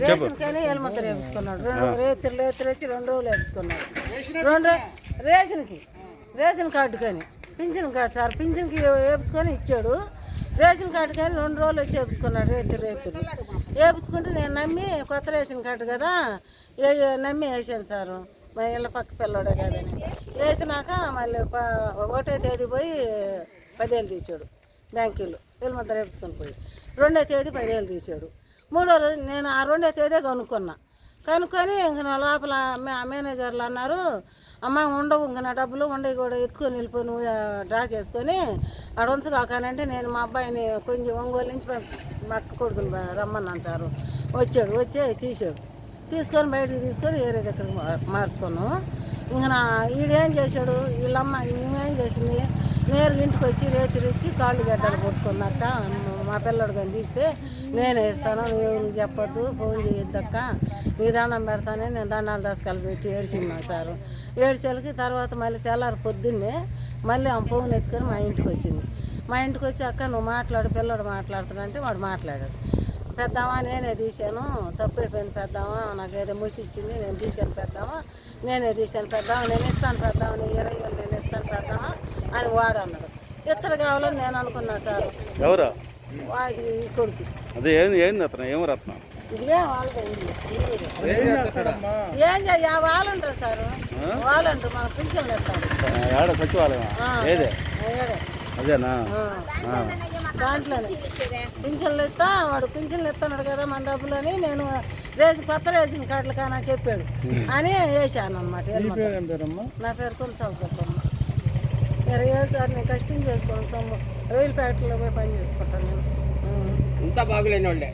Ration కానీ ఎలమంత వేపించుకున్నాడు రెండు రేతులు రేతులు వచ్చి రెండు రోజులు వేపించుకున్నాడు రెండు రేషన్కి రేషన్ కార్డు కానీ పింఛన్ కాదు సార్ పింఛన్కి వేపించుకొని ఇచ్చాడు. రేషన్ కార్డు కానీ రెండు రోజులు వచ్చి వేపించుకున్నాడు రేతులు రేతులు వేపించుకుంటే నేను నమ్మి కొత్త రేషన్ కార్డు కదా నమ్మి వేసాను సారు. మా ఇళ్ళ పక్క పిల్లడే కదని. వేసినాక మళ్ళీ ఒకటో తేదీ పోయి పదివేలు తీసాడు బ్యాంకులు. వీళ్ళమంతా రేపించుకొని పోయి. రెండో తేదీ పదివేలు తీసాడు మూడో రోజు నేను ఆ రెండో తేదీ కనుక్కున్నా. కనుక్కొని ఇంక నా లోపల మేనేజర్లు అన్నారు అమ్మ ఉండవు ఇంక నా డబ్బులు ఉండవు కూడా ఎత్తుకొని వెళ్ళిపోయి నువ్వు డ్రా చేసుకొని ఆడ కాకనంటే నేను మా అబ్బాయిని కొంచెం ఒంగోలు నుంచి పంపి- మా అక్క కొడుకుని రమ్మని అంటారు. వచ్చాడు వచ్చి తీసాడు తీసుకొని బయటకు తీసుకొని వేరే దగ్గర మార్చుకున్నాము ఇంక నా ఈడేం చేశాడు? వీళ్ళమ్మ ఈమెం చేసింది? నేరుగా ఇంటికి వచ్చి రేతులు ఇచ్చి కాళ్ళు గడ్డలు కొట్టుకున్నాక మా పిల్లడు కానీ తీస్తే నేనే ఇస్తాను నువ్వు ఎవరికి చెప్పొద్దు ఫోన్ చేయొద్దక్క నీ దండం పెడతానే నేను దండాలు దశకాలు పెట్టి ఏడ్చింది సారు. ఏడ్చేళ్ళకి తర్వాత మళ్ళీ తెల్లారి పొద్దున్నే మళ్ళీ ఆ ఫోన్ ఎత్తుకొని మా ఇంటికి వచ్చింది. మా ఇంటికి వచ్చి అక్క నువ్వు మాట్లాడు పిల్లడు మాట్లాడుతానంటే వాడు మాట్లాడాడు. పెద్దామా నేనే తీశాను తప్పైపోయింది పెద్దామా నాకు ఏదో ముసి ఇచ్చింది నేను తీశాను పెద్దామా నేనే తీశాను పెద్దామా నేను ఇస్తాను పెద్దామా నీ ఇరవై వేలు నేను ఇస్తాను పెద్దామా అని వాడు అన్నాడు ఇత్తరు కావాలని నేను అనుకున్నా సార్. ఎవరా? కొడుకు. అదే ఏంది ఏంది అతను? ఏం రత్నం. ఏం చెయ్య వాళ్ళంటారు సార్. వాళ్ళంటారు మన పింఛన్లు ఆడ సచివాలయం? ఏదే. అదేనా. దాంట్లోనే. పింఛన్లు ఇస్తా వాడు పింఛన్లు ఇస్తున్నాడు కదా మన డబ్బులు అని నేను రేషన్ కొత్త రేషన్ కార్డులు కానా చెప్పాడు. అని వేసాను అనమాట నా పేరు కొనసాగు చెప్పమ్మ ఇరవై ఏళ్ళు సార్ నేను కష్టం చేసుకోను సొమ్ము. రొయ్యల ఫ్యాక్టరీలో పోయి పని చేసుకుంటాను నేను. అంతా బాగులేని వాళ్ళే